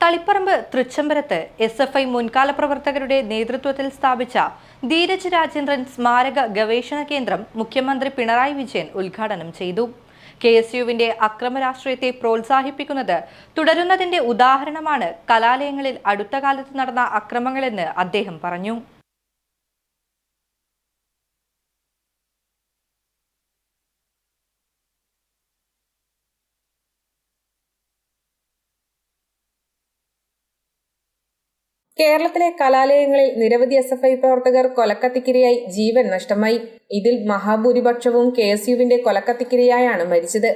തളിപ്പറമ്പ് തൃച്ചംബരത്ത് S F I മുൻകാല പ്രവർത്തകരുടെ നേതൃത്വത്തിൽ സ്ഥാപിച്ച ധീരജ് രാജേന്ദ്രൻ സ്മാരക ഗവേഷണ കേന്ദ്രം മുഖ്യമന്ത്രി പിണറായി വിജയൻ ഉദ്ഘാടനം ചെയ്തു. കെ എസ് യുവിന്റെ അക്രമ രാഷ്ട്രീയത്തെ പ്രോത്സാഹിപ്പിക്കുന്നത് തുടരുന്നതിന്റെ ഉദാഹരണമാണ് കലാലയങ്ങളിൽ അടുത്ത കാലത്ത് നടന്ന അക്രമങ്ങളെന്ന് അദ്ദേഹം പറഞ്ഞു. കേരളത്തിലെ കലാലയങ്ങളിൽ നിരവധി എസ് എഫ് ഐ പ്രവർത്തകർ കൊലക്കത്തിക്കിരയായി ജീവൻ നഷ്ടമായി. ഇതിൽ മഹാഭൂരിപക്ഷവും കെ എസ് യുവിന്റെ കൊലക്കത്തിക്കിരയായാണ് മരിച്ചത്.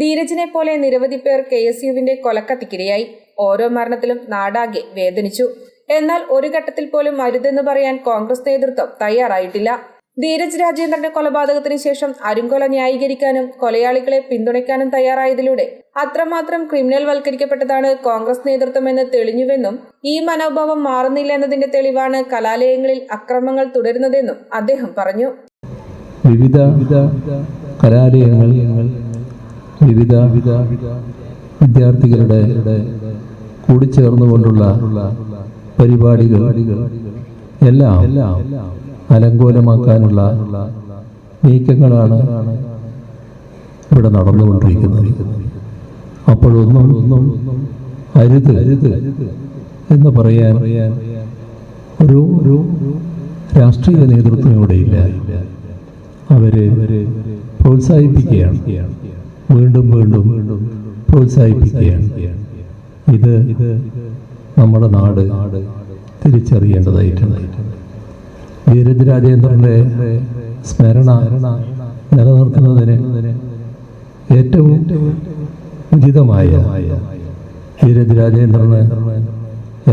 ധീരജിനെ പോലെ നിരവധി പേർ കെ എസ് യുവിന്റെ കൊലക്കത്തിക്കിരയായി. ഓരോ മരണത്തിലും നാടാകെ വേദനിച്ചു. എന്നാൽ ഒരു ഘട്ടത്തിൽ പോലും അരുതെന്ന് പറയാൻ കോൺഗ്രസ് നേതൃത്വം തയ്യാറായിട്ടില്ല. ധീരജ് രാജേന്ദ്രന്റെ കൊലപാതകത്തിന് ശേഷം അരുംകൊല ന്യായീകരിക്കാനും കൊലയാളികളെ പിന്തുണയ്ക്കാനും തയ്യാറായതിലൂടെ അത്രമാത്രം ക്രിമിനൽ വൽക്കരിക്കപ്പെട്ടതാണ് കോൺഗ്രസ് നേതൃത്വമെന്ന് തെളിഞ്ഞുവെന്നും ഈ മനോഭാവം മാറുന്നില്ല എന്നതിന്റെ തെളിവാണ് കലാലയങ്ങളിൽ അക്രമങ്ങൾ തുടരുന്നതെന്നും അദ്ദേഹം പറഞ്ഞു. വിവിധ കലാലയങ്ങൾ വിവിധ വിദ്യാർത്ഥികളുടെ കൂടിച്ചേർന്നുകൊണ്ടുള്ള പരിപാടികൾ എല്ലാം അലങ്കോലമാക്കാനുള്ള നീക്കങ്ങളാണ് ഇവിടെ നടന്നുകൊണ്ടിരിക്കുന്നത്. അപ്പോഴൊന്നും ഒന്നും അരുത് അരുത് എന്ന് പറയാൻ ഒരു ഒരു രാഷ്ട്രീയ നേതൃത്വം ഇവിടെയില്ല അവരെ പ്രോത്സാഹിപ്പിക്കുകയാണ്. വീണ്ടും വീണ്ടും വീണ്ടും പ്രോത്സാഹിപ്പിക്കുകയാണ്. ഇത് ഇത് നമ്മുടെ നാട് തിരിച്ചറിയേണ്ടതായിട്ടുണ്ട്. ധീരജ് രാജേന്ദ്രന്റെ സ്മരണ നിലനിർത്തുന്നതിന് ഏറ്റവും ഉചിതമായ ധീരജ് രാജേന്ദ്രന്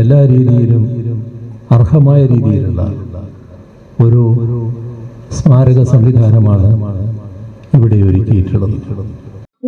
എല്ലാ രീതിയിലും അർഹമായ രീതിയിലുള്ള ഒരു സ്മാരക സംവിധാനമാണ് ഇവിടെ ഒരുക്കിയിട്ടുള്ളത്.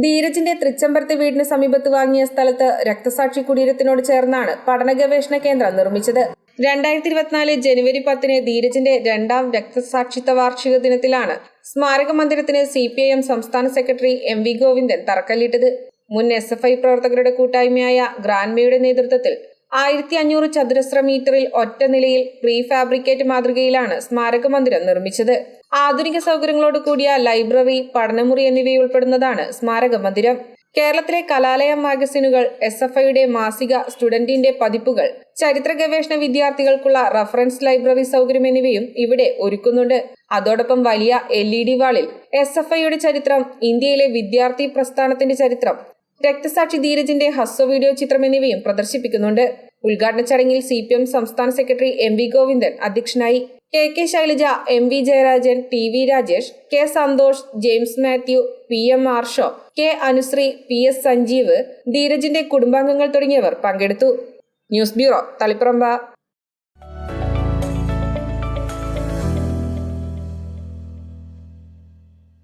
ധീരജിന്റെ തൃച്ചമ്പർത്തി വീടിന് സമീപത്ത് വാങ്ങിയ സ്ഥലത്ത് രക്തസാക്ഷി കുടീരത്തിനോട് ചേർന്നാണ് പഠന ഗവേഷണ കേന്ദ്രം നിർമ്മിച്ചത്. രണ്ടായിരത്തി ഇരുപത്തിനാല് ജനുവരി പത്തിന് ധീരജിന്റെ രണ്ടാം രക്തസാക്ഷിത്വ വാർഷിക ദിനത്തിലാണ് സ്മാരക മന്ദിരത്തിന് സി പി ഐ എം സംസ്ഥാന സെക്രട്ടറി എം വി ഗോവിന്ദൻ തറക്കല്ലിട്ടത്. മുൻ എസ് എഫ് ഐ പ്രവർത്തകരുടെ കൂട്ടായ്മയായ ഗ്രാൻമയുടെ നേതൃത്വത്തിൽ ആയിരത്തി അഞ്ഞൂറ് ചതുരശ്ര മീറ്ററിൽ ഒറ്റ നിലയിൽ പ്രീ ഫാബ്രിക്കേറ്റ് മാതൃകയിലാണ് സ്മാരക മന്ദിരം നിർമ്മിച്ചത്. ആധുനിക സൗകര്യങ്ങളോട് കൂടിയ ലൈബ്രറി പഠനമുറി എന്നിവയുൾപ്പെടുന്നതാണ് സ്മാരക മന്ദിരം. കേരളത്തിലെ കലാലയ മാഗസിനുകൾ എസ് എഫ് ഐയുടെ മാസിക സ്റ്റുഡന്റിന്റെ പതിപ്പുകൾ ചരിത്ര ഗവേഷണ വിദ്യാർത്ഥികൾക്കുള്ള റഫറൻസ് ലൈബ്രറി സൗകര്യം എന്നിവയും ഇവിടെ ഒരുക്കുന്നുണ്ട്. അതോടൊപ്പം വലിയ എൽ ഇ ഡി വാളിൽ എസ് എഫ് ഐയുടെ ചരിത്രം ഇന്ത്യയിലെ വിദ്യാർത്ഥി പ്രസ്ഥാനത്തിന്റെ ചരിത്രം രക്തസാക്ഷി ധീരജിന്റെ ഹസ്വ വീഡിയോ ചിത്രം എന്നിവയും പ്രദർശിപ്പിക്കുന്നുണ്ട്. ഉദ്ഘാടന ചടങ്ങിൽ സി സംസ്ഥാന സെക്രട്ടറി എം വി ഗോവിന്ദൻ അധ്യക്ഷനായി K K Shailaja M V Jayarajan T V Rajesh K Santhosh James Mathew P M Arsho K Anushree P S Sanjeev ധീരജിന്റെ കുടുംബാംഗങ്ങൾ തുടങ്ങിയവർ പങ്കെടുത്തു. News bureau Taliparamba.